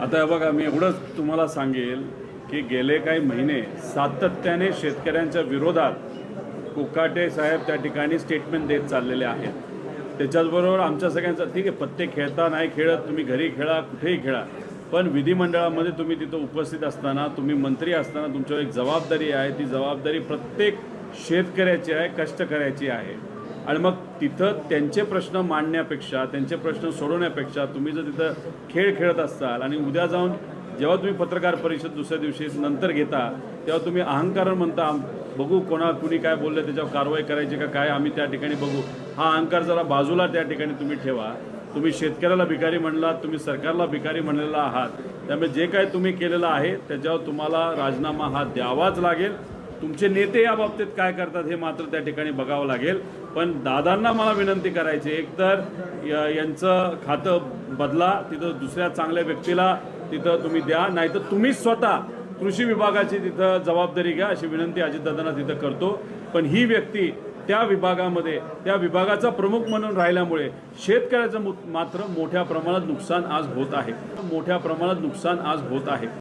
आता बघा मी एवढंच तुम्हाला सांगेल की गेले काही महिने सातत्याने शेतकऱ्यांच्या विरोधात कुकाटे साहेब त्या ठिकाणी स्टेटमेंट देत चाललेले आहेत. त्याच्याचबरोबर आमच्या सगळ्यांचा ठीक आहे पत्ते खेळता नाही खेळत तुम्ही घरी खेळा कुठेही खेळा पण विधिमंडळामध्ये तुम्ही तिथं उपस्थित असताना तुम्ही मंत्री असताना तुमच्यावर एक जबाबदारी आहे ती जबाबदारी प्रत्येक शेतकऱ्याची आहे कष्टकऱ्याची आहे. आणि मग तिथं त्यांचे प्रश्न मांडण्यापेक्षा त्यांचे प्रश्न सोडवण्यापेक्षा तुम्ही जर तिथं खेळ खेळत असाल आणि उद्या जाऊन जेव्हा तुम्ही पत्रकार परिषद दुसऱ्या दिवशी नंतर घेता तेव्हा तुम्ही अहंकार म्हणता बघू कोणा कुणी काय बोललं त्याच्यावर कारवाई करायची का काय आम्ही त्या ठिकाणी बघू. हा अहंकार जरा बाजूला त्या ठिकाणी तुम्ही ठेवा. तुम्ही शेतकऱ्याला भिकारी म्हणलात तुम्ही सरकारला भिकारी म्हणलेला आहात. त्यामुळे जे काय तुम्ही केलेलं आहे त्याच्यावर तुम्हाला राजीनामा हा द्यावाच लागेल. तुमचे नेते या बाबतीत काय करतात हे मात्र त्या ठिकाणी बघावं लागेल. पण दादांना मला विनंती करायची एकतर यांचं खातं बदला तिथं दुसऱ्या चांगल्या व्यक्तीला तिथं तुम्ही द्या नाहीतर तुम्हीच स्वतः कृषी विभागाची तिथं जबाबदारी घ्या अशी विनंती अजितदादांना तिथं करतो. पण ही व्यक्ती त्या विभागामध्ये त्या विभागाचा प्रमुख म्हणून राहिल्यामुळे शेतकऱ्याचं मु- मात्र मोठ्या प्रमाणात नुकसान आज होत आहे. मोठ्या प्रमाणात नुकसान आज होत आहे.